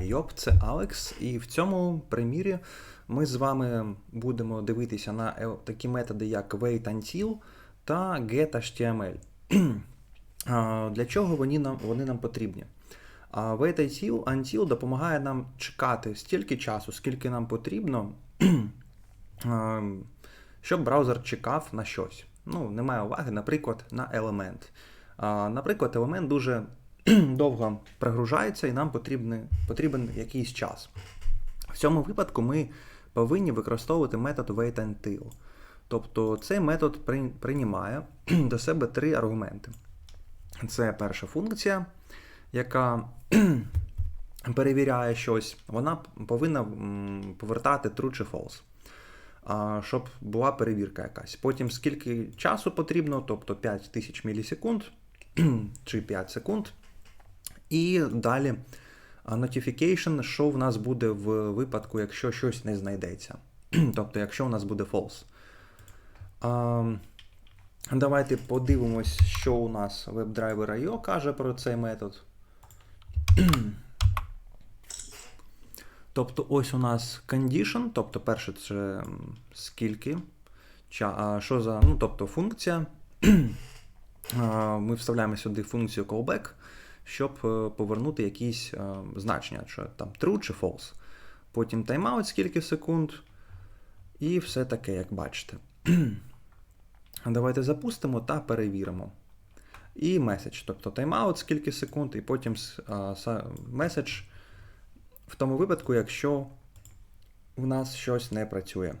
Йоп, це Алекс, і в цьому примірі ми з вами будемо дивитися на е- такі методи, як wait-until та getHTML. Для чого вони нам, вони нам потрібні? А wait-until until допомагає нам чекати стільки часу, скільки нам потрібно, щоб браузер чекав на щось. Ну, немає уваги, наприклад, на елемент. Наприклад, елемент дуже довго прогружається і нам потрібен, потрібен якийсь час. В цьому випадку ми повинні використовувати метод wait-until. Тобто цей метод при- приймає до себе три аргументи. Це перша функція, яка перевіряє щось, вона повинна повертати true чи false, щоб була перевірка якась. Потім скільки часу потрібно, тобто 5000 мілісекунд чи 5 секунд. І далі notification, що в нас буде в випадку, якщо щось не знайдеться. тобто, якщо у нас буде false. А, Давайте подивимось, що у нас WebDriver.io каже про цей метод. Тобто, ось у нас condition, тобто, перше, це скільки, а, що за, ну, тобто функція. Ми вставляємо сюди функцію callback, щоб е, повернути якісь е, значення, що там true чи false. Потім тайм-аут скільки секунд, і все таке, як бачите. Давайте запустимо та перевіримо. І меседж, тобто тайм-аут скільки секунд, і потім меседж в тому випадку, якщо в нас щось не працює.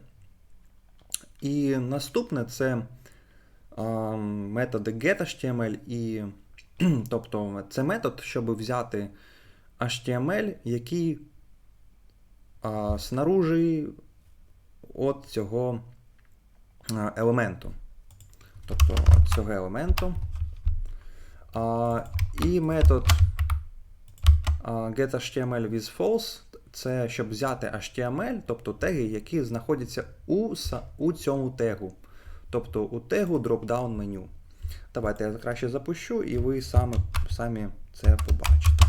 І наступне це методи getHTML і тобто це метод, щоб взяти HTML, який а, снаружи от цього елементу. Тобто от цього елементу. А, і метод getHTML with false це щоб взяти HTML, тобто теги, які знаходяться у, у цьому тегу. Тобто у тегу дропдаун меню. Давайте я краще запущу, і ви саме, самі це побачите.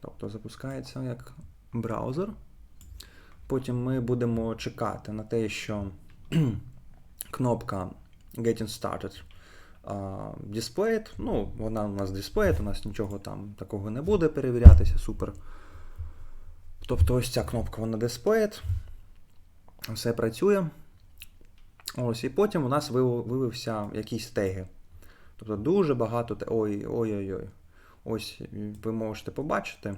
Тобто запускається як браузер. Потім ми будемо чекати на те, що кнопка Getting Started а. Ну, вона у нас displayed, у нас нічого там такого не буде перевірятися, супер. Тобто ось ця кнопка вона displayed. Все працює. Ось, і потім у нас вив- вивився якісь теги. Тобто дуже багато ой-ой-ой. Ось ви можете побачити.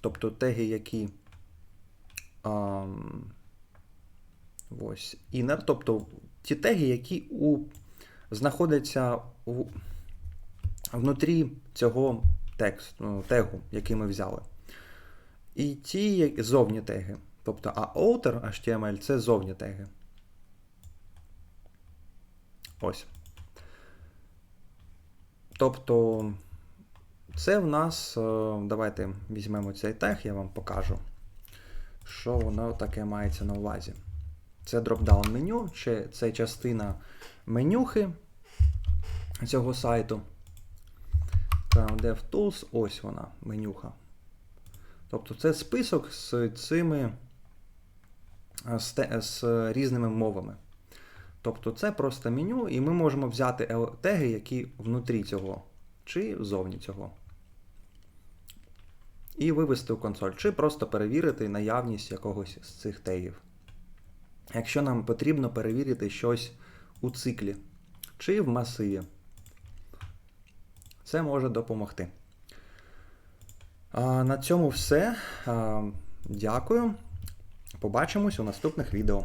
Тобто теги, які. ам, ось, inner, тобто ті теги, які у, знаходяться у, внутрі цього тексту, ну, тегу, який ми взяли. І ті зовні теги. Тобто, а outer HTML це зовні теги. Ось. Тобто, це в нас. е, Давайте візьмемо цей тег, я вам покажу, що воно таке мається на увазі. Це дропдаун меню, чи це частина менюхи цього сайту. Там DevTools, ось вона, менюха. Тобто це список з цими е, з, з різними мовами. Тобто це просто меню, і ми можемо взяти теги, які внутрі цього, чи зовні цього. І вивести у консоль, чи просто перевірити наявність якогось з цих тегів. Якщо нам потрібно перевірити щось у циклі чи в масиві, це може допомогти. А, на цьому все. Дякую. Побачимось у наступних відео.